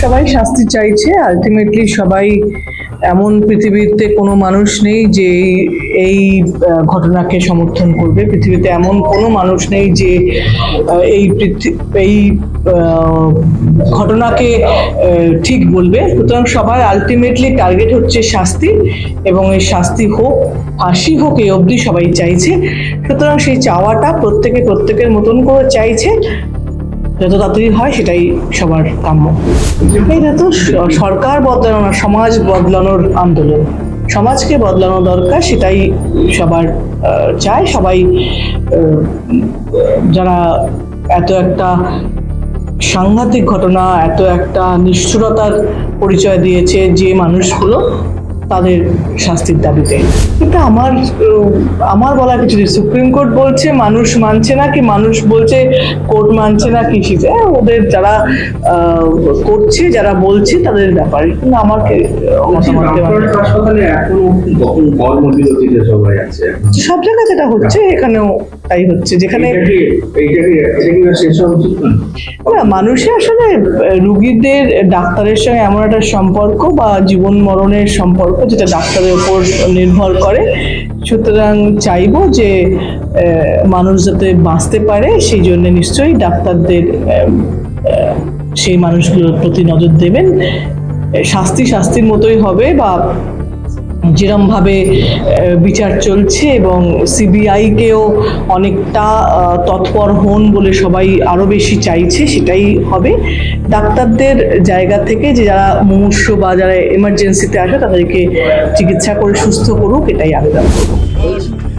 সবাই শাস্তি চাইছে। আলটিমেটলি সবাই এমন পৃথিবীতে কোনো মানুষ নেই যে এই- ঘটনাকে সমর্থন করবে। পৃথিবীতে এমন কোনো মানুষ নেই যে এই এই ঘটনাকে ঠিক বলবে। সুতরাং সবার আলটিমেটলি টার্গেট হচ্ছে শাস্তি এবং এই শাস্তি হোক, ফাঁসি হোক, এই অবধি সবাই চাইছে। সুতরাং সেই চাওয়াটা প্রত্যেকে প্রত্যেকের মতন করে চাইছে। যত তাড়াতাড়ি হয় সেটাই সবার কাম্য। এটা তো সরকার বদলানো সমাজ বদলানোর আন্দোলন। সমাজকে বদলানো দরকার সেটাই সবার চায় সবাই যারা এত একটা সাংঘাতিক ঘটনা, এত একটা নিষ্ঠুরতার পরিচয় দিয়েছে যে মানুষগুলো তাদের শাস্তির দাবিতে। এটা আমার আমার বলা কিছু নেই সুপ্রিম কোর্ট বলছে মানুষ মানছে না কি মানুষ বলছে কোর্ট মানছে না কি সেটা ওদের যারা করছে যারা বলছে তাদের ব্যাপারে। কিন্তু আমাকে সব জায়গায় যেটা হচ্ছে এখানেও তাই হচ্ছে। যেখানে না? মানুষের আসলে রুগীদের ডাক্তারের সঙ্গে এমন একটা সম্পর্ক বা জীবন মরণের সম্পর্ক যেটা ডাক্তারের উপর নির্ভর করে। সুতরাং চাইব যে মানুষ যাতে বাঁচতে পারে, সেই জন্য নিশ্চয়ই ডাক্তারদের সেই মানুষগুলোর প্রতি নজর দেবেন। শাস্তি শাস্তির মতোই হবে বা যেরম ভাবে আহ, বিচার চলছে এবং সিবিআইকেও অনেকটা তৎপর হন বলে সবাই আরও বেশি চাইছে সেটাই হবে। ডাক্তারদের জায়গা থেকে যে যারা মুমূর্ষ বা যারা এমার্জেন্সিতে আসে তাদেরকে চিকিৎসা করে সুস্থ করুক এটাই আবেদন। করব